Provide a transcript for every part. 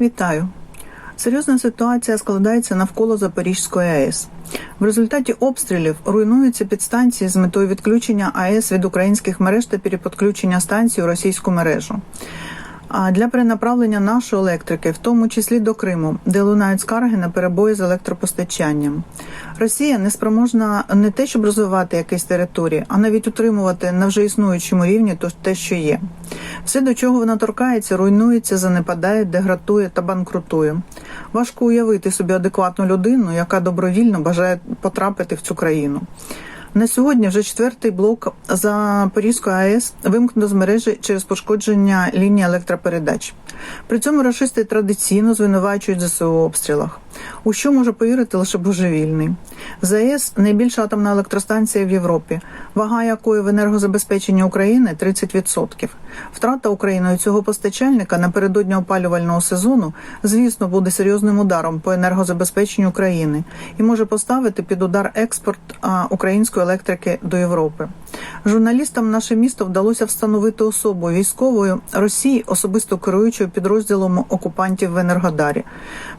Вітаю. Серйозна ситуація складається навколо Запорізької АЕС. В результаті обстрілів руйнуються підстанції з метою відключення АЕС від українських мереж та переподключення станцій у російську мережу. А для перенаправлення нашої електрики, в тому числі до Криму, де лунають скарги на перебої з електропостачанням. Росія не спроможна не те, щоб розвивати якісь території, а навіть утримувати на вже існуючому рівні то те, що є. Все, до чого вона торкається, руйнується, занепадає, деградує та банкрутує. Важко уявити собі адекватну людину, яка добровільно бажає потрапити в цю країну. На сьогодні вже четвертий блок Запорізької АЕС вимкнено з мережі через пошкодження лінії електропередач. При цьому рашисти традиційно звинувачують ЗСУ обстрілах. У що може повірити лише божевільний. ЗАЕС найбільша атомна електростанція в Європі, вага якої в енергозабезпеченні України 30%. Втрата Україною цього постачальника напередодні опалювального сезону, звісно, буде серйозним ударом по енергозабезпеченню України і може поставити під удар експорт української електрики до Європи. Журналістам наше місто вдалося встановити особу військовою Росії, особисто керуючою підрозділом окупантів в Енергодарі.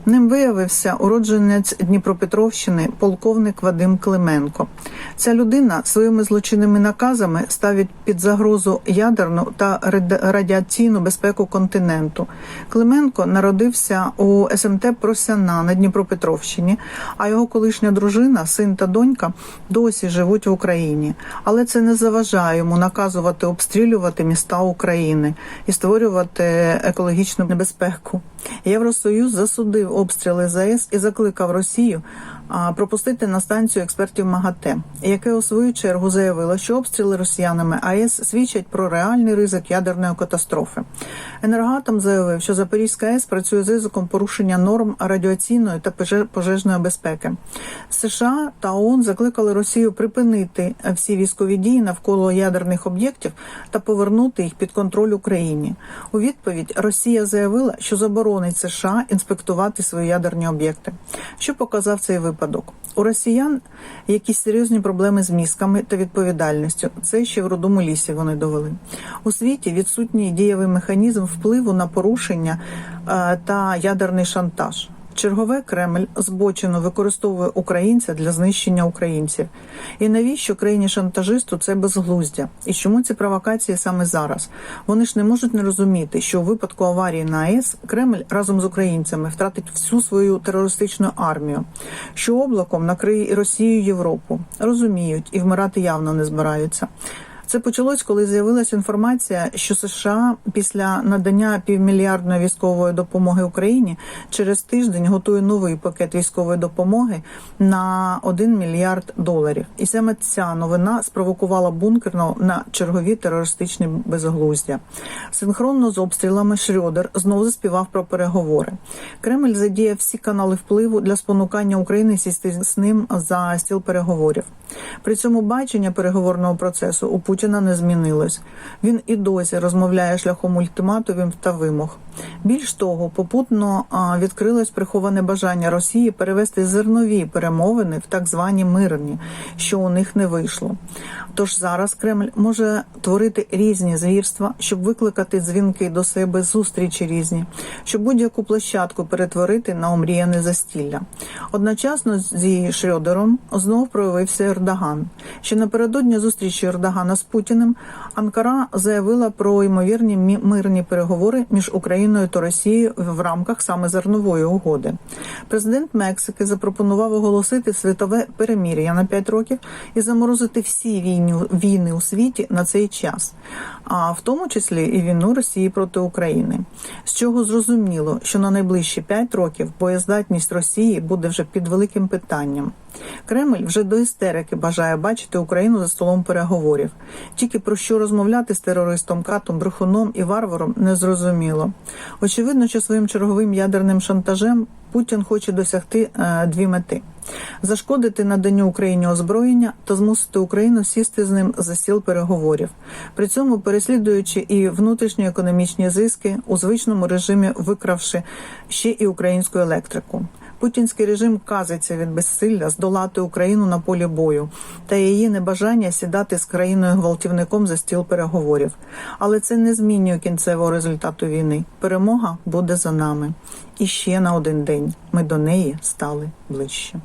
Ним виявився уродженець Дніпропетровщини, полковник Вадим Клименко. Ця людина своїми злочинними наказами ставить під загрозу ядерну та радіаційну безпеку континенту. Клименко народився у СМТ Просяна на Дніпропетровщині, а його колишня дружина, син та донька досі живуть в Україні. Але це не заважає йому наказувати обстрілювати міста України і створювати екологічну небезпеку. Євросоюз засудив обстріли ЗАЕС і закликав Росію пропустити на станцію експертів МАГАТЕ, яке у свою чергу заявило, що обстріли росіянами АЕС свідчать про реальний ризик ядерної катастрофи. Енергоатом заявив, що Запорізька АЕС працює з ризиком порушення норм радіаційної та пожежної безпеки. США та ООН закликали Росію припинити всі військові дії навколо ядерних об'єктів та повернути їх під контроль Україні. У відповідь Росія заявила, що заборонить США інспектувати свої ядерні об'єкти. Що показав цей випадок? Випадок. У росіян якісь серйозні проблеми з мізками та відповідальністю. Це ще в родому лісі вони довели. У світі відсутній дієвий механізм впливу на порушення е, та ядерний шантаж. Чергове Кремль збочено використовує українця для знищення українців. І навіщо країні шантажисту це безглуздя? І чому ці провокації саме зараз? Вони ж не можуть не розуміти, що у випадку аварії на АЕС Кремль разом з українцями втратить всю свою терористичну армію, що облаком накриє і Росію і Європу. Розуміють і вмирати явно не збираються. Це почалось, коли з'явилася інформація, що США після надання півмільярдної військової допомоги Україні через тиждень готує новий пакет військової допомоги на 1 мільярд доларів. І саме ця новина спровокувала бункерно на чергові терористичні безглуздя. Синхронно з обстрілами Шрьодер знову заспівав про переговори. Кремль задіяв всі канали впливу для спонукання України сісти з ним за стіл переговорів. При цьому бачення переговорного процесу у Путіна не змінилось. Він і досі розмовляє шляхом ультиматумів та вимог. Більш того, попутно відкрилось приховане бажання Росії перевести зернові перемовини в так звані мирні, що у них не вийшло. Тож зараз Кремль може творити різні звірства, щоб викликати дзвінки до себе зустрічі різні, щоб будь-яку площадку перетворити на омріяне застілля. Одночасно зі Шрьодером знов проявився Ердоган. Ще напередодні зустрічі Ердогана з Путіним Анкара заявила про ймовірні мирні переговори між Україною та Росією в рамках саме зернової угоди. Президент Мексики запропонував оголосити світове перемір'я на 5 років і заморозити всі війни, війни у світі на цей час, а в тому числі і війну Росії проти України. З чого зрозуміло, що на найближчі 5 років боєздатність Росії буде вже під великим питанням. Кремль вже до істерики бажає бачити Україну за столом переговорів. Тільки про що розмовляти з терористом, катом, брехуном і варваром незрозуміло. Очевидно, що своїм черговим ядерним шантажем Путін хоче досягти е, дві мети: зашкодити наданню Україні озброєння та змусити Україну сісти з ним за стіл переговорів, при цьому переслідуючи і внутрішні економічні зиски у звичному режимі, викравши ще і українську електрику. Путінський режим казиться від безсилля здолати Україну на полі бою та її небажання сідати з країною гвалтівником за стіл переговорів. Але це не змінює кінцевого результату війни. Перемога буде за нами. І ще на один день ми до неї стали ближче.